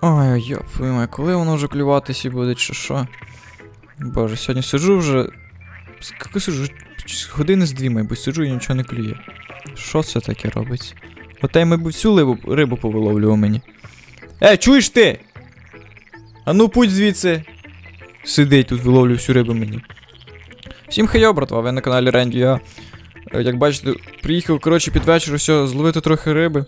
Ой, йоп, май, коли воно вже клюватися буде, чи що? Боже, сьогодні сиджу вже. Скільки сиджу? Години з дві, мабуть, сиджу і нічого не клює. Що це таке робиться? Оте, мабуть, всю рибу, рибу повиловлював мені. Е, чуєш ти? А ну путь звідси. Сидить тут, виловлю всю рибу мені. Всім хайо, братва, ви на каналі Ренді. Я, е, як бачите, приїхав, коротше, під вечір, все, зловити трохи риби.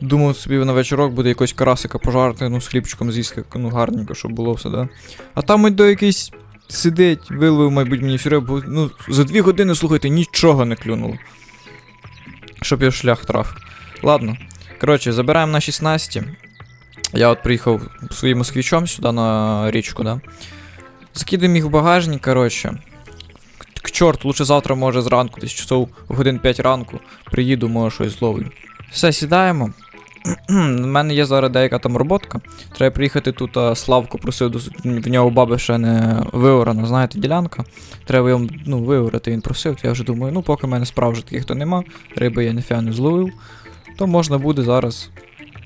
Думав собі на вечорок буде якось карасика пожарити, ну, з хлібчиком з'їсти, ну, гарненько, щоб було все, да. А там до якийсь сидить, виловив, мабуть, мені всю рибу. Ну, за дві години, слухайте, нічого не клюнуло. Щоб я шлях трав. Ладно. Коротше, забираємо на 16. Я от приїхав своїм москвичом сюди на річку, да. Закидуємо їх в багажник, коротше. К чорту, лучше завтра, може, зранку, десь часов годин 5 ранку. Приїду, може щось зловлю. Все, сідаємо. У мене є зараз деяка там роботка. Треба приїхати тут, а, Славку просив, в нього баби ще не виорана, знаєте, ділянка. Треба йому ну, виорати, він просив. Я вже думаю, ну поки в мене справ вже таких то нема, риби я ніфіга не зловив, то можна буде зараз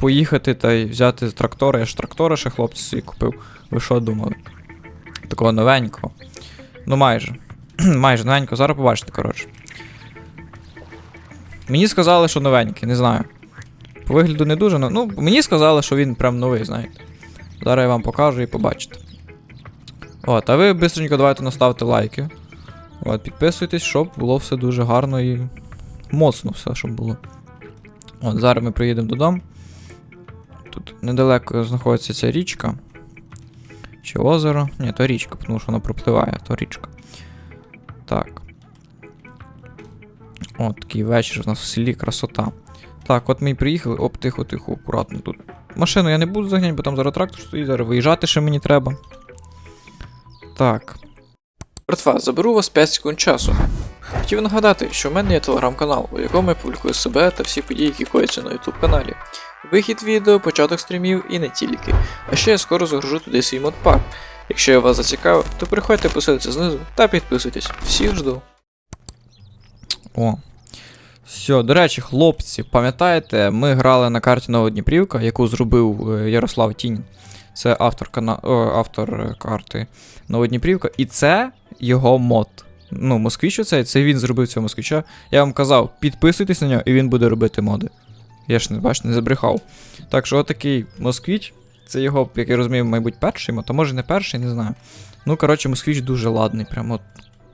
поїхати та й взяти трактора. Я ж трактора ще хлопці собі купив. Ви що думали? Такого новенького. Ну майже. майже новенького, зараз побачите, коротше. Мені сказали, що новенький, не знаю. По вигляду не дуже, ну, мені сказали, що він прям новий, знаєте. Зараз я вам покажу і побачите. От, а ви бистренько давайте наставте лайки. От, підписуйтесь, щоб було все дуже гарно і моцно все, щоб було. От, зараз ми приїдемо додому. Тут недалеко знаходиться ця річка. Чи озеро? Ні, то річка, тому що воно пропливає, то річка. Так. От такий вечір у нас в селі красота. Так, от ми і приїхали. Оп, тихо, тихо, акуратно тут. Машину я не буду заганяти, бо там зараз трактор стоїть, зараз виїжджати ще мені треба. Так. Братва, заберу вас 5 секунд часу. Хотів нагадати, що в мене є телеграм-канал, у якому я публікую себе та всі події, які кояться на YouTube каналі. Вихід відео, початок стрімів і не тільки. А ще я скоро загружу туди свій модпак. Якщо я вас зацікавив, то переходьте посилці знизу та підписуйтесь. Всіх жду. О. Все, до речі, хлопці, пам'ятаєте, ми грали на карті Новодніпрівка, яку зробив е, Ярослав Тінь. Це автор, кана... о, автор е, карти Новодніпрівка. І це його мод. Ну, москвіч оцей, це він зробив цього москвича. Я вам казав, підписуйтесь на нього, і він буде робити моди. Я ж не бачите, не забрехав. Так що отакий москвіч, це його, як я розумію, мабуть, перший мод, а може не перший, не знаю. Ну, коротше, москвіч дуже ладний, прям от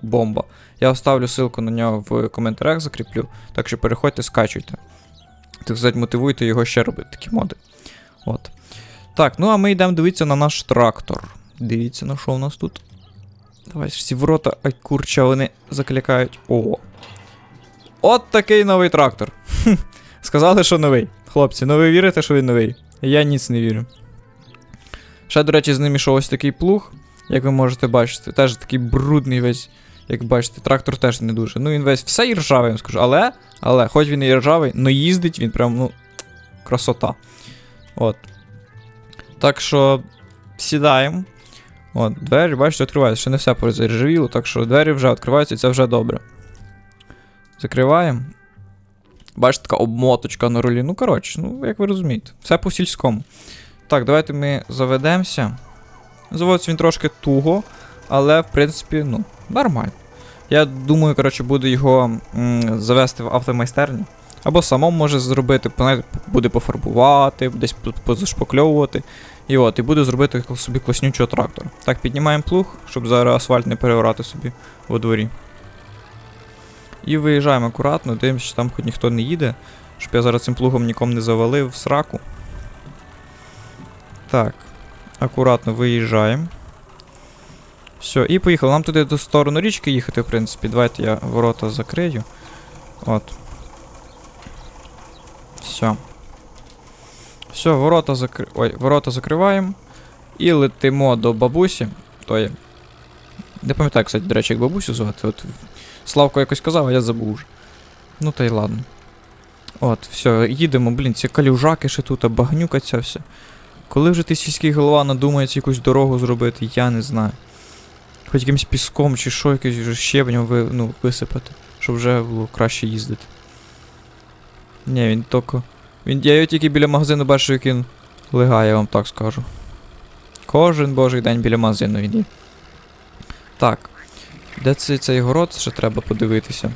бомба. Я оставлю ссылку на нього в коментарях, закріплю. Так що переходьте, скачуйте. Так сказати, мотивуйте його ще робити такі моди. От. Так, ну а ми йдемо дивитися на наш трактор. Дивіться, на що у нас тут. Давай, ці ворота, ай курча, вони закликають. О. От такий новий трактор. Сказали, що новий. Хлопці, ну ви вірите, що він новий? Я ніц не вірю. Ще, до речі, з ним ішов ось такий плуг, як ви можете бачити. Теж такий брудний весь. Як бачите, трактор теж не дуже. Ну він весь все і ржавий, я вам скажу. Але, але, хоч він і ржавий, но їздить він прям, ну, красота. От. Так що сідаємо. От, двері, бачите, відкриваються. Ще не все порозіржавіло, так що двері вже відкриваються, і це вже добре. Закриваємо. Бачите, така обмоточка на рулі. Ну, коротше, ну, як ви розумієте, все по сільському. Так, давайте ми заведемося. Заводиться він трошки туго, але, в принципі, ну, нормально. Я думаю, коротше, буду його м, завести в автомайстерню. Або самому може зробити, буде пофарбувати, десь по- позашпакльовувати. І от, і буду зробити собі класнючого трактора. Так, піднімаємо плуг, щоб зараз асфальт не перевирати собі во дворі. І виїжджаємо акуратно, дивимося, що там хоч ніхто не їде, щоб я зараз цим плугом нікому не завалив в сраку. Так, акуратно виїжджаємо. Все, і поїхали. Нам туди до сторону річки їхати, в принципі. Давайте я ворота закрию. От. Все. Все, ворота закри... Ой, ворота закриваємо. І летимо до бабусі. То є. Не пам'ятаю, кстати, до речі, як бабусю звати. От Славко якось казав, а я забув вже. Ну та й ладно. От, все, їдемо, блін, ці калюжаки ще тут, а багнюка ця вся. Коли вже ти сільський голова надумається якусь дорогу зробити, я не знаю. Хоч якимось піском чи що, якийсь вже щебнем ви, ну, висипати, щоб вже було краще їздити. Ні, він тільки. Він, я його тільки біля магазину бачив, як він Легає, я вам так скажу. Кожен божий день біля магазину він є. Так. Де цей, цей город, ще треба подивитися.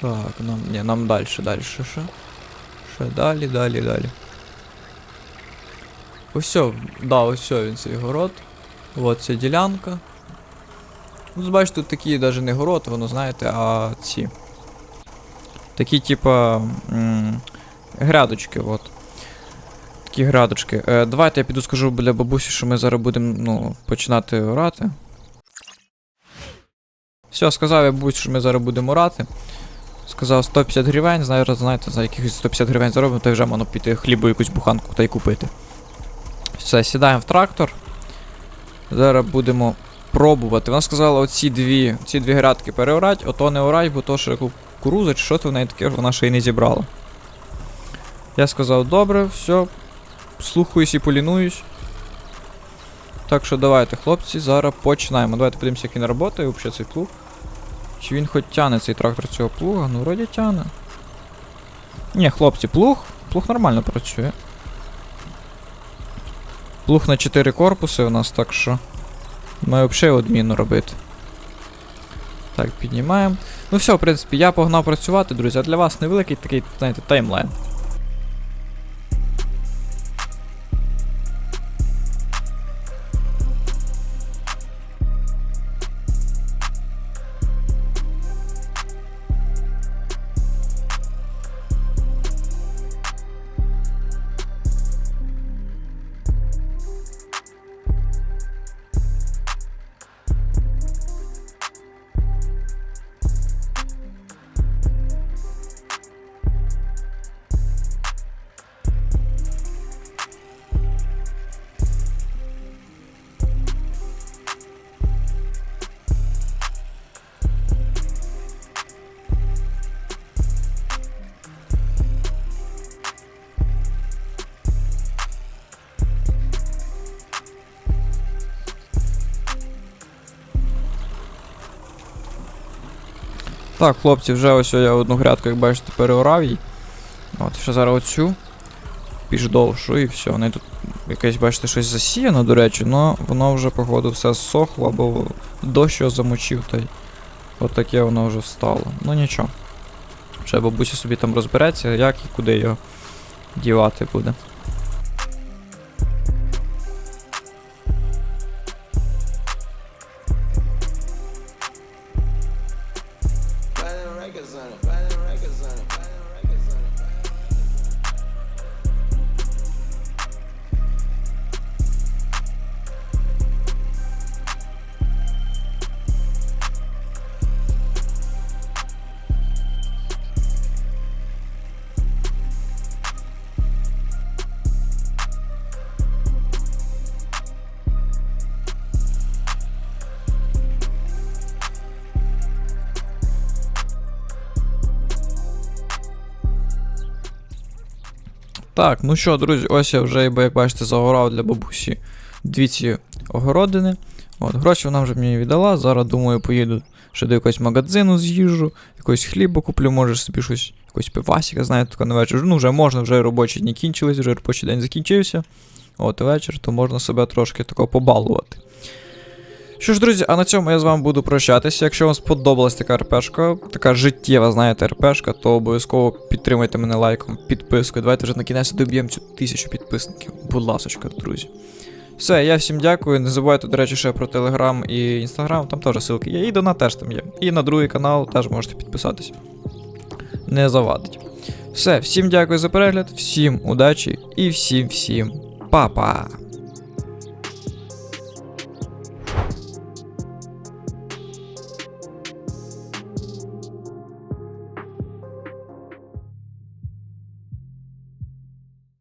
Так, нам. Ні, нам далі, далі ще. Ще далі, далі, далі. Ось, да, ось він цей город. От ця ділянка. Ну, бачите, тут такі навіть не город, воно знаєте, а ці. Такі, типа. Грядочки, от. Такі грядочки. Е, давайте я піду скажу біля бабусі, що ми зараз будемо ну, починати орати. Все, сказав я бабусі, що ми зараз будемо орати. Сказав 150 гривень, зараз, знаєте, за якихось 150 гривень заробимо, то вже можна піти хлібу якусь буханку та й купити. Все, сідаємо в трактор. Зараз будемо пробувати. Вона сказала, оці дві, ці дві грядки переорать, ото не орать, бо то ще кукуруза чи що то в неї таке, вона ще й не зібрала. Я сказав, добре, все, слухаюсь і полінуюсь. Так що давайте, хлопці, зараз починаємо. Давайте подивимося, як він працює, взагалі цей плуг. Чи він хоч тяне цей трактор цього плуга? Ну, вроді тяне. Ні, хлопці, плуг. Плуг нормально працює. Плуг на 4 корпуси у нас, так що. Маю взагалі одміну робити. Так, піднімаємо. Ну все, в принципі, я погнав працювати, друзі, а для вас невеликий такий, знаєте, таймлайн. Так, хлопці, вже ось я одну грядку, як бачите, переорав її. От, ще зараз оцю. Довшу і все. Вони тут якесь, бачите, щось засіяно, до речі, але воно вже, походу, все зсохло, або дощ його замочив, та й от таке воно вже встало. Ну нічого. Ще бабуся собі там розбереться, як і куди його дівати буде. Так, ну що, друзі, ось я вже, як бачите, загорав для бабусі дві ці огородини. От, гроші вона вже мені віддала. Зараз думаю, поїду ще до якогось магазину з'їжджу, якогось хліба куплю, може собі щось, якогось пивасика, знаєте, таке на вечір. Ну, вже можна, вже робочі дні кінчились, вже робочий день закінчився. От вечір, то можна себе трошки тако побалувати. Що ж, друзі, а на цьому я з вами буду прощатися. Якщо вам сподобалась така РПшка, така життєва, знаєте, РПшка, то обов'язково підтримайте мене лайком, підпискою. Давайте вже на кінець доб'ємо цю тисячу підписників. Будь ласочка, друзі. Все, я всім дякую. Не забувайте, до речі, ще про Телеграм і Інстаграм, там теж ссылки є. І донат теж там є. І на другий канал теж можете підписатись. Не завадить. Все, всім дякую за перегляд, всім удачі і всім всім па-па!